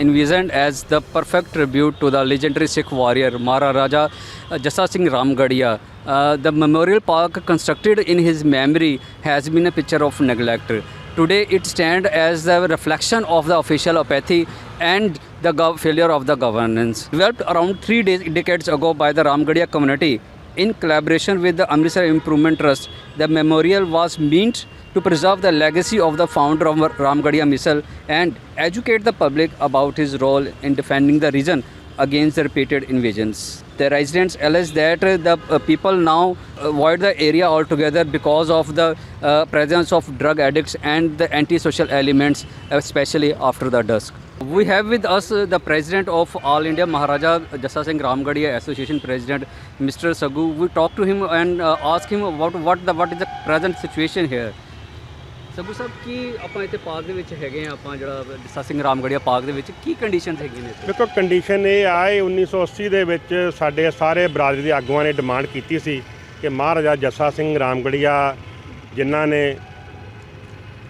envisioned as the perfect tribute to the legendary Sikh warrior Maharaja uh, Jassa Singh Ramgarhia. Uh, the memorial park constructed in his memory has been a picture of neglect. Today, it stands as a reflection of the official apathy and the failure of the governance. Developed around three de- decades ago by the Ramgarhia community in collaboration with the Amritsar Improvement Trust, the memorial was meant to preserve the legacy of the founder of Ramgarhia Missile and educate the public about his role in defending the region against the repeated invasions. The residents allege that uh, the uh, people now avoid the area altogether because of the uh, presence of drug addicts and the antisocial elements, especially after the dusk. We have with us uh, the president of All India Maharaja Jassa Singh Ramgarhia Association President, Mr. Sagu. We talk to him and uh, ask him about what the what is the present situation here. ਸਭੂ ਸਾਹਿਬ ਕੀ ਆਪਾਂ ਇੱਥੇ park ਦੇ ਵਿੱਚ ਹੈਗੇ ਆ ਆਪਾਂ ਜਿਹੜਾ Jassa Singh Ramgarhia park ਦੇ ਵਿੱਚ ਕੀ ਕੰਡੀਸ਼ਨਸ ਹੈਗੀਆਂ ਨੇ ਇੱਥੇ ਦੇਖੋ ਕੰਡੀਸ਼ਨ ਇਹ ਆ ਇਹ 1980 ਦੇ ਵਿੱਚ ਸਾਡੇ ਸਾਰੇ ਬਰਾਦਰੀ ਦੇ ਆਗੂਆਂ ਨੇ ਡਿਮਾਂਡ ਕੀਤੀ ਸੀ ਕਿ ਮਹਾਰਾਜਾ ਜੱਸਾ ਸਿੰਘ ਰਾਮਗੜੀਆ ਜਿਨ੍ਹਾਂ ਨੇ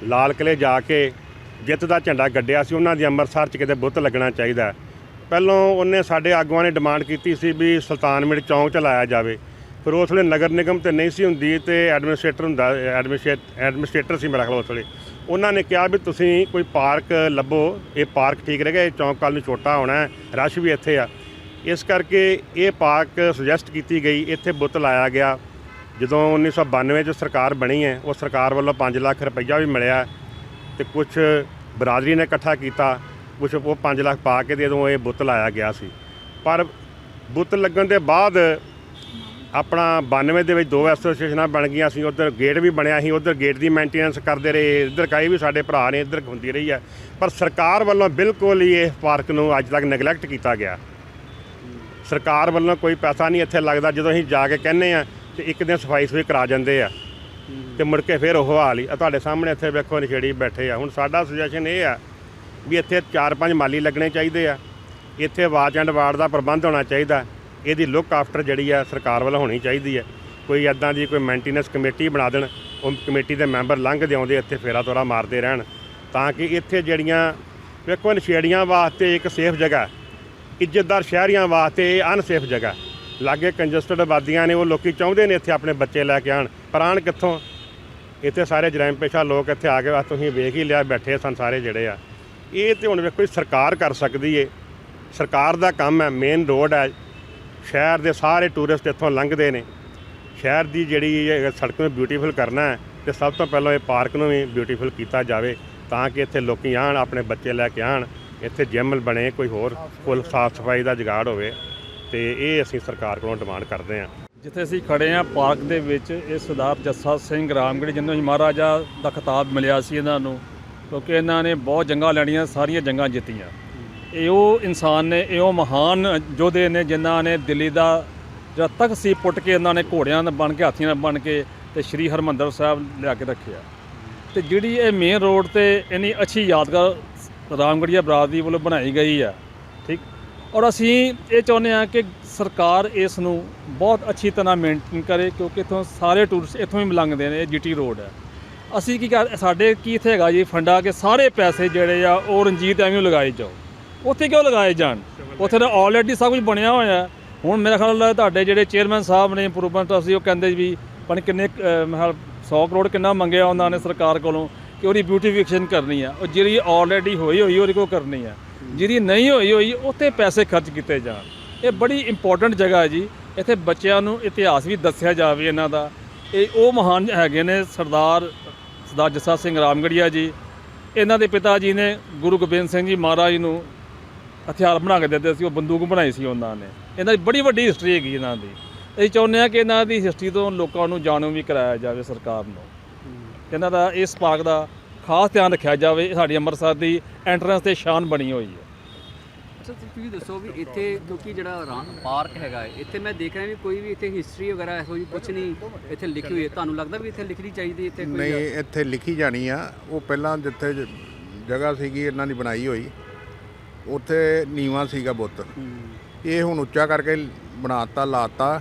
ਲਾਲ ਕਿਲੇ ਜਾ ਕੇ ਜਿੱਤ ਦਾ ਝੰਡਾ ਗੱਡਿਆ ਸੀ, ਉਹਨਾਂ ਦੀ ਅੰਮ੍ਰਿਤਸਰ 'ਚ ਕਿਤੇ ਬੁੱਤ ਲੱਗਣਾ ਚਾਹੀਦਾ ਹੈ। ਪਹਿਲੋਂ ਉਹਨੇ ਸਾਡੇ ਆਗੂਆਂ ਨੇ ਡਿਮਾਂਡ ਕੀਤੀ ਸੀ ਵੀ ਸੁਲਤਾਨ ਮਿੰਟ ਚੌਂਕ 'ਚ ਲਾਇਆ ਜਾਵੇ। ਫਿਰ ਉਸ ਵੇਲੇ ਨਗਰ ਨਿਗਮ ਤੇ ਨਹੀਂ ਸੀ ਹੁੰਦੀ ਤੇ ਐਡਮਿਨਿਸਟ੍ਰੇਟਰ ਹੁੰਦਾ, ਐਡਮਿਨਿਸਟ੍ਰੇਟ, ਐਡਮਿਨਿਸਟ੍ਰੇਟਰ ਸੀ ਮੇਰਾ ਖਿਆਲ ਉਸ ਵੇਲੇ। ਉਹਨਾਂ ਨੇ ਕਿਹਾ ਵੀ ਤੁਸੀਂ ਕੋਈ ਪਾਰਕ ਲੱਭੋ, ਇਹ ਪਾਰਕ ਠੀਕ ਰਹੇਗਾ, ਇਹ ਚੌਂਕ ਕੱਲ ਨੂੰ ਛੋਟਾ ਹੋਣਾ ਰਸ਼ ਵੀ ਇੱਥੇ ਆ। ਇਸ ਕਰਕੇ ਇਹ ਪਾਰਕ ਸੁਜੈਸਟ ਕੀਤੀ ਗਈ, ਇੱਥੇ ਬੁੱਤ ਲਾਇਆ ਗਿਆ। ਜਦੋਂ 1992 ਚ ਸਰਕਾਰ ਬਣੀ ਹੈ, ਉਹ ਸਰਕਾਰ ਵੱਲੋਂ 5 ਲੱਖ ਰੁਪਈਆ ਵੀ ਮਿਲਿਆ। ਤੇ ਕੁਝ ਬਰਾਦਰੀ ਨੇ ਇਕੱਠਾ ਕੀਤਾ ਕੁਝ ਉਹ 5 ਲੱਖ ਪਾ ਕੇ ਤੇ ਉਦੋਂ ਇਹ ਬੁੱਤ ਲਾਇਆ ਗਿਆ ਸੀ। ਪਰ ਬੁੱਤ ਲੱਗਣ ਦੇ ਬਾਅਦ ਆਪਣਾ 92 ਦੇ ਵਿੱਚ ਦੋ ਐਸੋਸੀਏਸ਼ਨਾਂ ਬਣ ਗਈਆਂ ਸੀ, ਉਧਰ ਗੇਟ ਵੀ ਬਣਿਆ ਸੀ, ਉਧਰ ਗੇਟ ਦੀ ਮੇਨਟੇਨੈਂਸ ਕਰਦੇ ਰਹੇ, ਇੱਧਰ ਕਈ ਵੀ ਸਾਡੇ ਭਰਾ ਨੇ ਇੱਧਰ ਹੁੰਦੀ ਰਹੀ ਹੈ। ਪਰ ਸਰਕਾਰ ਵੱਲੋਂ ਬਿਲਕੁਲ ਹੀ ਇਹ ਪਾਰਕ ਨੂੰ ਅੱਜ ਤੱਕ ਨੈਗਲੈਕਟ ਕੀਤਾ ਗਿਆ। ਸਰਕਾਰ ਵੱਲੋਂ ਕੋਈ ਪੈਸਾ ਨਹੀਂ ਇੱਥੇ ਲੱਗਦਾ, ਜਦੋਂ ਅਸੀਂ ਜਾ ਕੇ ਕਹਿੰਨੇ ਆ ਤੇ ਇੱਕ ਦਿਨ ਸਫ਼ਾਈ ਸੁਈ ਕਰਾ ਜਾਂਦੇ ਆ। ਤੇ ਮੁੜ ਕੇ ਫਿਰ ਉਹ ਹਾਲ ਹੀ ਆ ਤੁਹਾਡੇ ਸਾਹਮਣੇ ਇੱਥੇ ਵੇਖੋ ਨਸ਼ੇੜੀ ਬੈਠੇ ਆ। ਹੁਣ ਸਾਡਾ ਸੁਜੈਸ਼ਨ ਇਹ ਆ ਵੀ ਇੱਥੇ 4-5 ਮਾਲੀ ਲੱਗਣੇ ਚਾਹੀਦੇ ਆ। ਇੱਥੇ ਵਾਚ ਐਂਡ ਵਾਰਡ ਦਾ ਪ੍ਰਬੰਧ ਹੋਣਾ ਚਾਹੀਦਾ। ਇਹਦੀ ਲੁੱਕ ਆਫਟਰ ਜਿਹੜੀ ਆ ਸਰਕਾਰ ਵੱਲ ਹੋਣੀ ਚਾਹੀਦੀ ਹੈ ਕੋਈ ਐਦਾਂ ਦੀ ਕੋਈ ਮੇਨਟੇਨੈਂਸ ਕਮੇਟੀ ਬਣਾ ਦੇਣ, ਉਹ ਕਮੇਟੀ ਦੇ ਮੈਂਬਰ ਲੰਘਦੇ ਆਉਂਦੇ ਇੱਥੇ ਫੇਰਾ ਤੋਰਾ ਮਾਰਦੇ ਰਹਿਣ। ਤਾਂ ਕਿ ਇੱਥੇ ਜਿਹੜੀਆਂ, ਵੇਖੋ ਨਸ਼ੇੜੀਆਂ ਵਾਸਤੇ ਇੱਕ ਸੇਫ ਜਗ੍ਹਾ, ਇੱਜ਼ਤਦਾਰ ਸ਼ਹਿਰੀਆਂ ਵਾਸਤੇ ਇਹ ਅਨਸੇਫ ਜਗ੍ਹਾ। ਲਾਗੇ ਕੰਜਸਟਡ ਆਬਾਦੀਆਂ ਨੇ, ਉਹ ਲੋਕੀ ਚਾਹੁੰਦੇ ਨੇ ਇੱਥੇ ਆਪਣੇ ਬੱਚੇ ਲੈ ਕੇ ਆਣ ਪਰ ਆਉਣ ਕਿੱਥੋਂ? ਇੱਥੇ ਸਾਰੇ ਜਰਾਇਮ ਪੇਸ਼ਾ ਲੋਕ ਇੱਥੇ ਆ ਕੇ ਬਸ ਤੁਸੀਂ ਵੇਖ ਹੀ ਲਿਆ, ਬੈਠੇ ਸਨ ਸਾਰੇ ਜਿਹੜੇ ਆ। ਇਹ ਤੇ ਹੁਣ ਵੇਖੋ ਜੀ, ਸਰਕਾਰ ਕਰ ਸਕਦੀ ਏ। ਸਰਕਾਰ ਦਾ ਕੰਮ ਹੈ ਮੇਨ ਰੋਡ ਹੈ। ਸ਼ਹਿਰ ਦੇ ਸਾਰੇ ਟੂਰਿਸਟ ਇੱਥੋਂ ਲੰਘਦੇ ਨੇ। ਸ਼ਹਿਰ ਦੀ ਜਿਹੜੀ ਸੜਕ ਨੂੰ ਬਿਊਟੀਫੁਲ ਕਰਨਾ ਹੈ ਤੇ ਸਭ ਤੋਂ ਪਹਿਲਾਂ ਇਹ ਪਾਰਕ ਨੂੰ ਵੀ ਬਿਊਟੀਫੁਲ ਕੀਤਾ ਜਾਵੇ, ਤਾਂ ਕਿ ਇੱਥੇ ਲੋਕੀ ਆਣ ਆਪਣੇ ਬੱਚੇ ਲੈ ਕੇ ਆਣ ਇੱਥੇ ਜਿਮ ਬਣੇ, ਕੋਈ ਹੋਰ ਫੁੱਲ ਸਾਫ਼ ਸਫ਼ਾਈ ਦਾ ਜੁਗਾੜ ਹੋਵੇ। ਤੇ ਇਹ ਅਸੀਂ ਸਰਕਾਰ ਕੋਲੋਂ ਡਿਮਾਂਡ ਕਰਦੇ ਹਾਂ। ਜਿੱਥੇ ਅਸੀਂ ਖੜੇ ਆ ਪਾਰਕ ਦੇ ਵਿੱਚ ਇਹ ਸਰਦਾਰ ਜੱਸਾ ਸਿੰਘ ਰਾਮਗੜ੍ਹ ਜਿਹਨੂੰ ਮਹਾਰਾਜਾ ਦਾ ਖਿਤਾਬ ਮਿਲਿਆ ਸੀ ਇਹਨਾਂ ਨੂੰ, ਕਿਉਂਕਿ ਇਹਨਾਂ ਨੇ ਬਹੁਤ ਜੰਗਾਂ ਲੜੀਆਂ, ਸਾਰੀਆਂ ਜੰਗਾਂ ਜਿੱਤੀਆਂ। ਇਹ ਉਹ ਇਨਸਾਨ ਨੇ, ਇਹ ਉਹ ਮਹਾਨ ਯੋਧੇ ਨੇ ਜਿਨ੍ਹਾਂ ਨੇ ਦਿੱਲੀ ਦਾ ਜਿਹੜਾ ਤਖਤ ਸੀ ਪੁੱਟ ਕੇ ਇਹਨਾਂ ਨੇ ਘੋੜਿਆਂ ਦਾ ਬਣ ਕੇ, ਹਾਥੀਆਂ ਨਾਲ ਬਣ ਕੇ ਤੇ ਸ੍ਰੀ ਹਰਮੰਦਰ ਸਾਹਿਬ ਲਿਆ ਕੇ ਰੱਖਿਆ। ਤੇ ਜਿਹੜੀ ਇਹ ਮੇਨ ਰੋਡ ਤੇ ਇੰਨੀ ਅੱਛੀ ਯਾਦਗਾਰ ਰਾਮਗੜੀਆ ਬਰਾਦਰੀ ਵੱਲੋਂ ਬਣਾਈ ਗਈ ਆ, ਠੀਕ? ਔਰ ਅਸੀਂ ਇਹ ਚਾਹੁੰਦੇ ਹਾਂ ਕਿ ਸਰਕਾਰ ਇਸ ਨੂੰ ਬਹੁਤ ਅੱਛੀ ਤਰ੍ਹਾਂ ਮੇਨਟੇਨ ਕਰੇ, ਕਿਉਂਕਿ ਇਥੋਂ ਸਾਰੇ ਟੂਰਿਸਟ ਇੱਥੋਂ ਹੀ ਲੰਘਦੇ ਨੇ, ਇਹ ਜੀਟੀ ਰੋਡ ਹੈ। ਅਸੀਂ ਕੀ ਕਰ, ਸਾਡੇ ਕੀ ਇੱਥੇ ਹੈਗਾ ਜੀ, ਫੰਡਾ ਕਿ ਸਾਰੇ ਪੈਸੇ ਜਿਹੜੇ ਆ, ਉਹ ਰਣਜੀਤ ਐਵੇਂ ਲਗਾਏ ਜਾਓ। ਉੱਥੇ ਕਿਉਂ ਲਗਾਏ ਜਾਣ? ਉੱਥੇ ਤਾਂ ਆਲਰੇਡੀ ਸਭ ਕੁਝ ਬਣਿਆ ਹੋਇਆ ਹੁਣ ਮੇਰਾ ਖਿਆਲ ਹੈ ਤੁਹਾਡੇ ਜਿਹੜੇ ਚੇਅਰਮੈਨ ਸਾਹਿਬ ਨੇ ਇੰਪਰੂਵਮੈਂਟ ਟਰਸਟ ਉਹ ਕਹਿੰਦੇ ਵੀ ਪਣ ਕਿੰਨੇ ਮੈਂ ਕਿਹਾ 100 ਕਰੋੜ ਕਿੰਨਾ ਮੰਗਿਆ ਉਹਨਾਂ ਨੇ ਸਰਕਾਰ ਕੋਲੋਂ ਕਿ ਉਹਦੀ ਬਿਊਟੀਫਿਕੇਸ਼ਨ ਕਰਨੀ ਆ ਉਹ ਜਿਹੜੀ ਆਲਰੇਡੀ ਹੋਈ ਹੋਈ, ਉਹਦੇ ਕੋਲ ਕਰਨੀ ਆ ਜਿਹਦੀ ਨਹੀਂ ਹੋਈ ਹੋਈ ਉੱਥੇ ਪੈਸੇ ਖਰਚ ਕੀਤੇ ਜਾਣ। ਇਹ ਬੜੀ ਇੰਪੋਰਟੈਂਟ ਜਗ੍ਹਾ ਹੈ ਜੀ। ਇੱਥੇ ਬੱਚਿਆਂ ਨੂੰ ਇਤਿਹਾਸ ਵੀ ਦੱਸਿਆ ਜਾਵੇ ਇਹਨਾਂ ਦਾ। ਇਹ ਉਹ ਮਹਾਨ ਹੈਗੇ ਨੇ ਸਰਦਾਰ ਸਰਦਾਰ ਜੱਸਾ ਸਿੰਘ ਰਾਮਗੜੀਆ ਜੀ। ਇਹਨਾਂ ਦੇ ਪਿਤਾ ਜੀ ਨੇ ਗੁਰੂ ਗੋਬਿੰਦ ਸਿੰਘ ਜੀ ਮਹਾਰਾਜ ਨੂੰ ਹਥਿਆਰ ਬਣਾ ਕੇ ਦਿੱਤੇ ਸੀ, ਉਹ ਬੰਦੂਕ ਬਣਾਈ ਸੀ ਉਹਨਾਂ ਨੇ। ਇਹਨਾਂ ਦੀ ਬੜੀ ਵੱਡੀ ਹਿਸਟਰੀ ਹੈਗੀ ਇਹਨਾਂ ਦੀ। ਅਸੀਂ ਚਾਹੁੰਦੇ ਹਾਂ ਕਿ ਇਹਨਾਂ ਦੀ ਹਿਸਟਰੀ ਤੋਂ ਲੋਕਾਂ ਨੂੰ ਜਾਣੂ ਵੀ ਕਰਾਇਆ ਜਾਵੇ ਸਰਕਾਰ ਨੂੰ। ਇਹਨਾਂ ਦਾ ਇਸ ਪਾਰਕ ਦਾ ਖਾਸ ਧਿਆਨ ਰੱਖਿਆ ਜਾਵੇ। ਸਾਡੀ ਅੰਮ੍ਰਿਤਸਰ ਦੀ ਐਂਟਰੈਂਸ ਤੇ ਸ਼ਾਨ ਬਣੀ ਹੋਈ ਹੈ। ਅੱਛਾ ਤੁਸੀਂ ਦੱਸੋ ਵੀ ਇੱਥੇ ਕਿਉਂਕਿ ਜਿਹੜਾ ਰਾਂ- ਪਾਰਕ ਹੈਗਾ ਹੈ, ਇੱਥੇ ਮੈਂ ਦੇਖ ਰਿਹਾ ਵੀ ਕੋਈ ਵੀ ਇੱਥੇ ਹਿਸਟਰੀ ਵਗੈਰਾ ਇਹੋ ਜਿਹੀ ਕੁਝ ਨਹੀਂ ਇੱਥੇ ਲਿਖੀ ਹੋਈ ਹੈ। ਤੁਹਾਨੂੰ ਲੱਗਦਾ ਵੀ ਇੱਥੇ ਲਿਖਣੀ ਚਾਹੀਦੀ ਇੱਥੇ ਕੋਈ ਨਹੀਂ ਇੱਥੇ ਲਿਖੀ ਜਾਣੀ ਆ। ਉਹ ਪਹਿਲਾਂ ਜਿੱਥੇ ਜ- ਜਗ੍ਹਾ ਸੀਗੀ ਇਹਨਾਂ ਦੀ ਬਣਾਈ ਹੋਈ। ਉੱਥੇ ਨੀਵਾ ਸੀਗਾ ਬੁੱਤ। ਇਹ ਹੁਣ ਉੱਚਾ ਕਰਕੇ ਬਣਾਤਾ ਲਾਤਾ।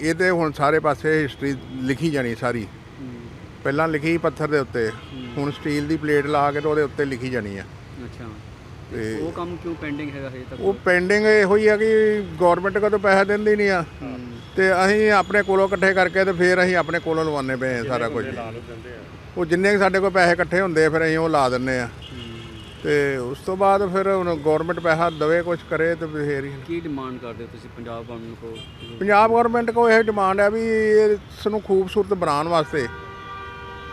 ਇਹਦੇ ਹੁਣ ਸਾਰੇ ਪਾਸੇ ਹਿਸਟਰੀ ਲਿਖੀ ਜਾਣੀ ਸਾਰੀ। ਪਹਿਲਾਂ ਲਿਖੀ ਪੱਥਰ ਦੇ ਉੱਤੇ। ਹੁਣ ਸਟੀਲ ਦੀ ਪਲੇਟ ਲਾ ਕੇ ਤੇ ਉਹਦੇ ਉੱਤੇ ਲਿਖੀ ਜਾਣੀ ਆ ਅੱਛਾ। ਤੇ ਉਹ ਕੰਮ ਕਿਉਂ ਪੈਂਡਿੰਗ ਹੈਗਾ ਹਜੇ ਤੱਕ? ਉਹ ਪੈਂਡਿੰਗ ਇਹੋ ਹੀ ਆ ਕਿ ਗਵਰਨਮੈਂਟ ਕਦੋਂ ਪੈਸਾ ਦਿੰਦੀ ਨਹੀਂ ਆ। ਤੇ ਅਸੀਂ ਆਪਣੇ ਕੋਲੋਂ ਇਕੱਠੇ ਕਰਕੇ ਤੇ ਫਿਰ ਅਸੀਂ ਆਪਣੇ ਕੋਲੋਂ ਲਵਾਉਂਦੇ ਪਏ ਆ ਸਾਰਾ ਕੁਝ। ਉਹ ਜਿੰਨੇ ਕੁ ਸਾਡੇ ਕੋਲ ਪੈਸੇ ਇਕੱਠੇ ਹੁੰਦੇ ਆ ਫਿਰ ਅਸੀਂ ਉਹ ਲਾ ਦਿੰਨੇ ਆ। ਤੇ ਉਸ ਤੋਂ ਬਾਅਦ ਫਿਰ ਹੁਣ ਗਵਰਨਮੈਂਟ ਪੈਸਾ ਦਵੇ ਕੁਝ ਕਰੇ ਤੇ ਫੇਰ ਹੀ। ਕੀ ਡਿਮਾਂਡ ਕਰਦੇ ਹੋ ਤੁਸੀਂ ਪੰਜਾਬ ਗਵਰਨਮੈਂਟ ਕੋ ਪੰਜਾਬ ਗਵਰਨਮੈਂਟ ਕੋ ਇਹ ਡਿਮਾਂਡ ਹੈ ਵੀ ਇਸ ਨੂੰ ਖੂਬਸੂਰਤ ਬਣਾਉਣ ਵਾਸਤੇ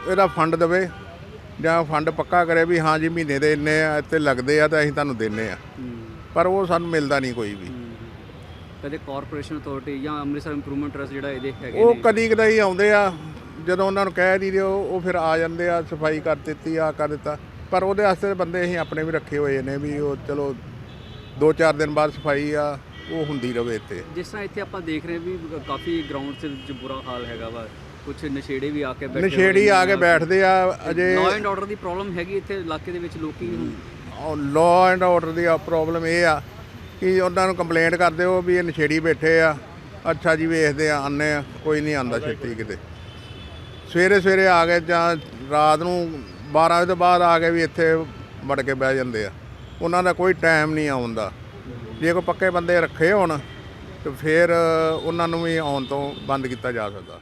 ਇਹਦਾ ਫੰਡ ਦੇਵੇ। ਜਾਂ ਫੰਡ ਪੱਕਾ ਕਰੇ ਵੀ ਹਾਂ ਜੀ ਮਹੀਨੇ ਦੇ ਇੰਨੇ ਆ ਇੱਥੇ ਲੱਗਦੇ ਆ ਤਾਂ ਅਸੀਂ ਤੁਹਾਨੂੰ ਦਿੰਨੇ ਆ। ਪਰ ਉਹ ਸਾਨੂੰ ਮਿਲਦਾ ਨਹੀਂ ਕੋਈ ਵੀ। ਕਦੇ ਕਾਰਪੋਰੇਸ਼ਨ ਅਥਾਰਟੀ ਜਾਂ ਅੰਮ੍ਰਿਤਸਰ ਇੰਪਰੂਵਮੈਂਟ ਟਰਸਟ ਜਿਹੜਾ ਇਹਦੇ ਹੈਗੇ ਉਹ ਕਦੀ ਕਦਾਈ ਆਉਂਦੇ ਆ ਜਦੋਂ ਉਹਨਾਂ ਨੂੰ ਕਹਿ ਦਿਓ ਉਹ ਫਿਰ ਆ ਜਾਂਦੇ ਆ ਸਫ਼ਾਈ ਕਰ ਦਿੱਤੀ ਆ ਕਰ ਦਿੱਤਾ। ਪਰ ਉਹਦੇ ਵਾਸਤੇ ਬੰਦੇ ਅਸੀਂ ਆਪਣੇ ਵੀ ਰੱਖੇ ਹੋਏ ਨੇ ਵੀ ਉਹ ਚਲੋ 2-4 ਦਿਨ ਬਾਅਦ ਸਫ਼ਾਈ ਆ ਉਹ ਹੁੰਦੀ ਰਵੇ ਇੱਥੇ। ਜਿਸ ਤਰ੍ਹਾਂ ਇੱਥੇ ਆਪਾਂ ਦੇਖ ਰਹੇ ਵੀ ਕਾਫੀ ਗਰਾਊਂਡ ਚ ਬੁਰਾ ਹਾਲ ਹੈਗਾ ਵਾ। ਕੁਝ ਨਸ਼ੇੜੇ ਵੀ ਆ ਕੇ ਬੈਠੇ ਨਸ਼ੇੜੀ ਆ ਕੇ ਬੈਠਦੇ ਆ ਅਜੇ ਲਾਅ ਐਂਡ ਆਰਡਰ ਦੀ ਪ੍ਰੋਬਲਮ ਹੈਗੀ ਇੱਥੇ ਇਲਾਕੇ ਦੇ ਵਿੱਚ ਲੋਕੀ ਲਾਅ ਐਂਡ ਆਰਡਰ ਦੀ ਪ੍ਰੋਬਲਮ ਇਹ ਆ ਕਿ ਉਹਨਾਂ ਨੂੰ ਕੰਪਲੇਂਟ ਕਰਦੇ ਹੋ ਵੀ ਇਹ ਨਸ਼ੇੜੀ ਬੈਠੇ ਆ ਅੱਛਾ ਜੀ ਵੇਖਦੇ ਆ ਆਨੇ ਆ ਕੋਈ ਨਹੀਂ ਆਂਦਾ ਛੇਤੀ ਕਿਤੇ। ਸਵੇਰੇ ਸਵੇਰੇ ਆ ਕੇ ਜਾਂ ਰਾਤ ਨੂੰ 12 ਵਜੇ ਤੋਂ ਬਾਅਦ ਆ ਕੇ ਵੀ ਇੱਥੇ ਵੜ ਕੇ ਬਹਿ ਜਾਂਦੇ ਆ। ਉਹਨਾਂ ਦਾ ਕੋਈ ਟਾਈਮ ਨਹੀਂ ਆਉਣ ਦਾ ਜੇ ਕੋਈ ਪੱਕੇ ਬੰਦੇ ਰੱਖੇ ਹੋਣ ਤੇ ਫਿਰ ਉਹਨਾਂ ਨੂੰ ਵੀ ਆਉਣ ਤੋਂ ਬੰਦ ਕੀਤਾ ਜਾ ਸਕਦਾ।